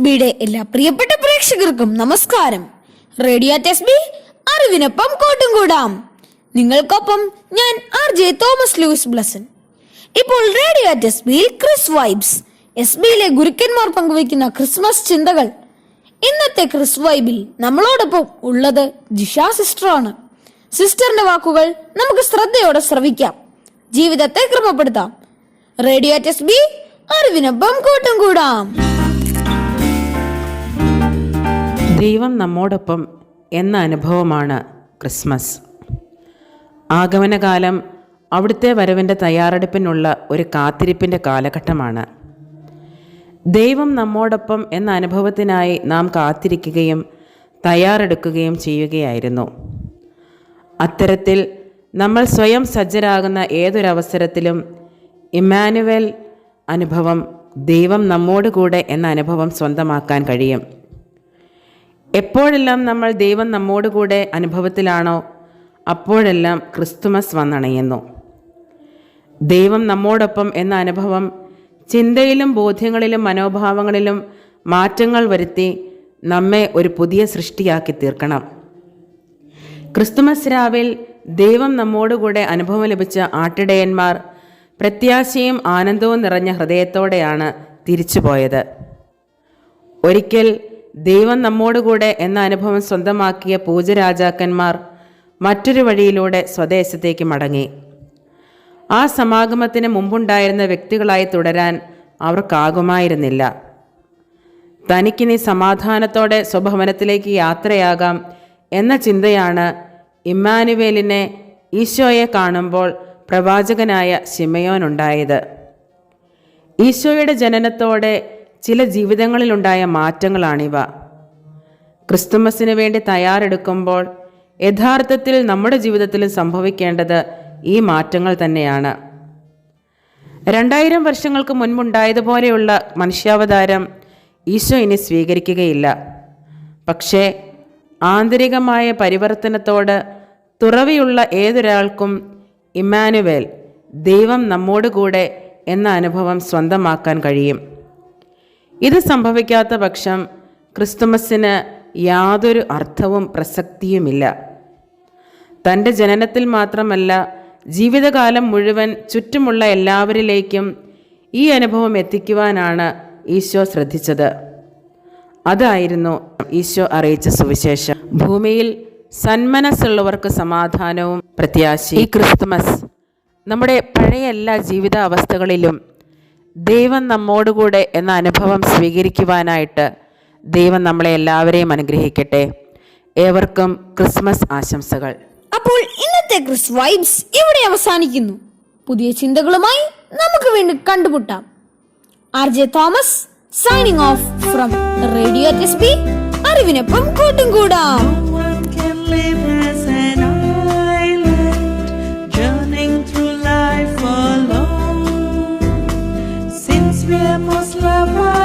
ബിയുടെ എല്ലാ പ്രിയപ്പെട്ട പ്രേക്ഷകർക്കും നമസ്കാരം. റേഡിയോ ബി അറിവിനൊപ്പം കോട്ടും കൂടാം. നിങ്ങൾക്കൊപ്പം ഞാൻ R J Thomas Luis Blessan. ഇപ്പോൾ റേഡിയോ ബിയിൽ ക്രിസ് വൈബ്സ് എസ് ബിയിലെ ഗുരുക്കന്മാർ പങ്കുവയ്ക്കുന്ന ക്രിസ്മസ് ചിന്തകൾ. ഇന്നത്തെ ക്രിസ് വൈബിൽ നമ്മളോടൊപ്പം ഉള്ളത് ജിഷ സിസ്റ്ററാണ്. സിസ്റ്ററിന്റെ വാക്കുകൾ നമുക്ക് ശ്രദ്ധയോടെ ശ്രവിക്കാം. ജീവിതത്തെ ക്രമപ്പെടുത്താം. റേഡിയോ ടെസ് ബി അറിവിനൊപ്പം കൂട്ടും കൂടാം. ദൈവം നമ്മോടൊപ്പം എന്ന അനുഭവമാണ് ക്രിസ്മസ്. ആഗമനകാലം അവിടുത്തെ വരവിന്റെ തയ്യാറെടുപ്പിനുള്ള ഒരു കാത്തിരിപ്പിന്റെ കാലഘട്ടമാണ്. ദൈവം നമ്മോടൊപ്പം എന്ന അനുഭവത്തിനായി നാം കാത്തിരിക്കുകയും തയ്യാറെടുക്കുകയും ചെയ്യുകയായിരുന്നു. അത്തരത്തിൽ നമ്മൾ സ്വയം സജ്ജരാകുന്ന ഏതൊരവസരത്തിലും ഇമ്മാനുവൽ അനുഭവം ദൈവം നമ്മോട് കൂടെ എന്ന അനുഭവം സ്വന്തമാക്കാൻ കഴിയും. എപ്പോഴെല്ലാം നമ്മൾ ദൈവം നമ്മോട് കൂടെ അനുഭവത്തിലാണോ അപ്പോഴെല്ലാം ക്രിസ്തുമസ് വന്നണയുന്നു. ദൈവം നമ്മോടൊപ്പം എന്ന അനുഭവം ചിന്തയിലും ബോധ്യങ്ങളിലും മനോഭാവങ്ങളിലും മാറ്റങ്ങൾ വരുത്തി നമ്മെ ഒരു പുതിയ സൃഷ്ടിയാക്കി തീർക്കണം. ക്രിസ്തുമസ് രാവിൽ ദൈവം നമ്മോടുകൂടെ അനുഭവം ലഭിച്ച ആട്ടിടയന്മാർ പ്രത്യാശയും ആനന്ദവും നിറഞ്ഞ ഹൃദയത്തോടെയാണ് തിരിച്ചുപോയത്. ഒരിക്കൽ ദൈവം നമ്മോടുകൂടെ എന്ന അനുഭവം സ്വന്തമാക്കിയ പൂജരാജാക്കന്മാർ മറ്റൊരു വഴിയിലൂടെ സ്വദേശത്തേക്ക് മടങ്ങി. ആ സമാഗമത്തിന് മുമ്പുണ്ടായിരുന്ന വ്യക്തികളായി തുടരാൻ അവർക്കാകുമായിരുന്നില്ല. തനിക്കിനി സമാധാനത്തോടെ സ്വഭവനത്തിലേക്ക് യാത്രയാകാം എന്ന ചിന്തയാണ് ഇമ്മാനുവേലിനെ ഈശോയെ കാണുമ്പോൾ പ്രവാചകനായ ശിമയോനുണ്ടായത് ഈശോയുടെ ജനനത്തോടെ ചില ജീവിതങ്ങളിലുണ്ടായ മാറ്റങ്ങളാണിവ. ക്രിസ്തുമസിന് വേണ്ടി തയ്യാറെടുക്കുമ്പോൾ യഥാർത്ഥത്തിൽ നമ്മുടെ ജീവിതത്തിലും സംഭവിക്കേണ്ടത് ഈ മാറ്റങ്ങൾ തന്നെയാണ്. രണ്ടായിരം വർഷങ്ങൾക്ക് മുൻപുണ്ടായതുപോലെയുള്ള മനുഷ്യാവതാരം ഈശോ ഇനി സ്വീകരിക്കുകയില്ല. പക്ഷേ ആന്തരികമായ പരിവർത്തനത്തോട് തുറവിയുള്ള ഏതൊരാൾക്കും ഇമ്മാനുവേൽ ദൈവം നമ്മോട് കൂടെ എന്ന അനുഭവം സ്വന്തമാക്കാൻ കഴിയും. ഇത് സംഭവിക്കാത്ത പക്ഷം ക്രിസ്തുമസിന് യാതൊരു അർത്ഥവും പ്രസക്തിയുമില്ല. തന്റെ ജനനത്തിൽ മാത്രമല്ല ജീവിതകാലം മുഴുവൻ ചുറ്റുമുള്ള എല്ലാവരിലേക്കും ഈ അനുഭവം എത്തിക്കുവാനാണ് ഈശോ ശ്രദ്ധിച്ചത്. അതായിരുന്നു ഈശോ അറിയിച്ച സുവിശേഷം. ഭൂമിയിൽ സന്മനസ്സുള്ളവർക്ക് സമാധാനവും പ്രത്യാശ ഈ ക്രിസ്തുമസ് നമ്മുടെ പഴയ എല്ലാ ജീവിത അവസ്ഥകളിലും ദൈവം നമ്മോടുകൂടെ എന്ന അനുഭവം സ്വീകരിക്കുവാനായിട്ട് ദൈവം നമ്മളെ എല്ലാവരെയും അനുഗ്രഹിക്കട്ടെ. ഏവർക്കും ക്രിസ്മസ് ആശംസകൾ. അപ്പോൾ ഇന്നത്തെ ക്രിസ് വൈബ്സ് ഇവിടെ അവസാനിക്കുന്നു. പുതിയ ചിന്തകളുമായി നമുക്ക് വീണ്ടും കണ്ടുമുട്ടാം. R J Thomas signing off from radio അറിവിനൊപ്പം കൂട്ടും കൂടാം. limpiemos la mano.